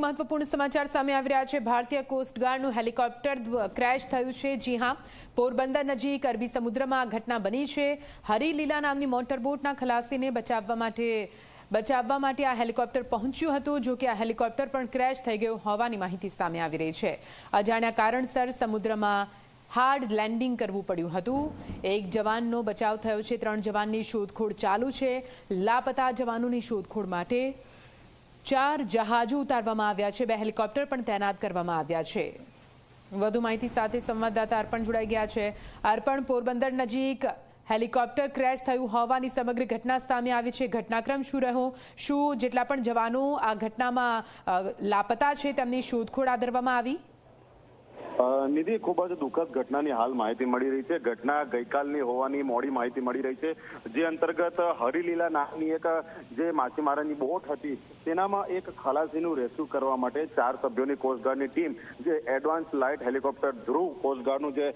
મહત્વપૂર્ણ સમાચાર સામે આવી રહ્યા છે. ભારતીય કોસ્ટગાર્ડનું હેલિકોપ્ટર ક્રેશ થયું છે. જી હા, પોરબંદર નજીક અરબી સમુદ્રમાં ઘટના બની છે. હરિલીલા નામની મોટરબોટના ખલાસીને બચાવવા માટે બચાવવા માટે આ હેલિકોપ્ટર પહોંચ્યું હતું જો કે આ હેલિકોપ્ટર પણ ક્રેશ થઈ ગયું હોવાની માહિતી સામે આવી રહી છે. અજાણ્યા કારણસર સમુદ્રમાં હાર્ડ લેન્ડિંગ કરવું પડ્યું હતું. એક જવાનનો બચાવ થયો છે. ત્રણ જવાનની શોધખોળ ચાલુ છે. લાપતા જવાનોની શોધખોળ માટે ચાર જહાજો ઉતારવામાં આવ્યા છે. બે હેલિકોપ્ટર પણ તૈનાત કરવામાં આવ્યા છે. વધુ માહિતી સાથે સંવાદદાતા અર્પણ જોડાઈ ગયા છે. અર્પણ, પોરબંદર નજીક હેલિકોપ્ટર ક્રેશ થયું હોવાની સમગ્ર ઘટના સામે આવી છે. ઘટનાક્રમ શું રહ્યો? શું જેટલા પણ જવાનો આ ઘટનામાં લાપતા છે તેમની શોધખોળ આદરવામાં આવી? નિધિ, ખૂબ જ દુઃખદ ઘટનાની હાલ માહિતી મળી રહી છે. ઘટના ગઈકાલની હોવાની મોડી માહિતી મળી રહી છે. જે અંતર્ગત હરિલીલા નામની એક, જે માછીમારાની બોટ હતી, તેનામાં એક ખલાસીનું રેસ્ક્યુ કરવા માટે ચાર સભ્યોની કોસ્ટગાર્ડની ટીમ, જે એડવાન્સ લાઇટ હેલિકોપ્ટર ધ્રુવ કોસ્ટગાર્ડનું જે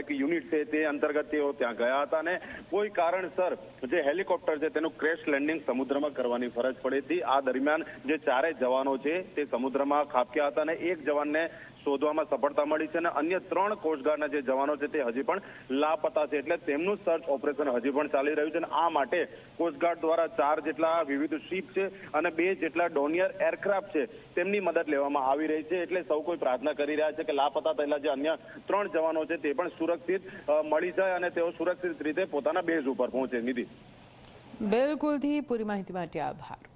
એક યુનિટ છે, તે અંતર્ગત તેઓ ત્યાં ગયા હતા અને કોઈ કારણસર જે હેલિકોપ્ટર છે, તેનું ક્રેશ લેન્ડિંગ સમુદ્રમાં કરવાની ફરજ પડી હતી. આ દરમિયાન જે ચારેય જવાનો છે, તે સમુદ્રમાં ખાબક્યા હતા અને એક જવાનને શોધવામાં સફળતા મળી છે અને અન્ય ત્રણ કોસ્ટગાર્ડના જે જવાનો છે તે હજી પણ લાપતા છે. એટલે તેમનું સર્ચ ઓપરેશન હજી પણ ચાલી રહ્યું છે અને આ માટે કોસ્ટગાર્ડ દ્વારા ચાર જેટલા વિવિધ શિપ છે અને બે જેટલા ડોનિયર એરક્રાફ્ટ છે તેમની મદદ લેવામાં આવી રહી છે. એટલે સૌ કોઈ પ્રાર્થના કરી રહ્યા છે કે લાપતા થયેલા જે અન્ય ત્રણ જવાનો છે તે પણ સુરક્ષિત મળી જાય અને તેઓ સુરક્ષિત રીતે પોતાના બેઝ ઉપર પહોંચે. નિધિ. બિલકુલથી પૂરી માહિતી માટે આભાર.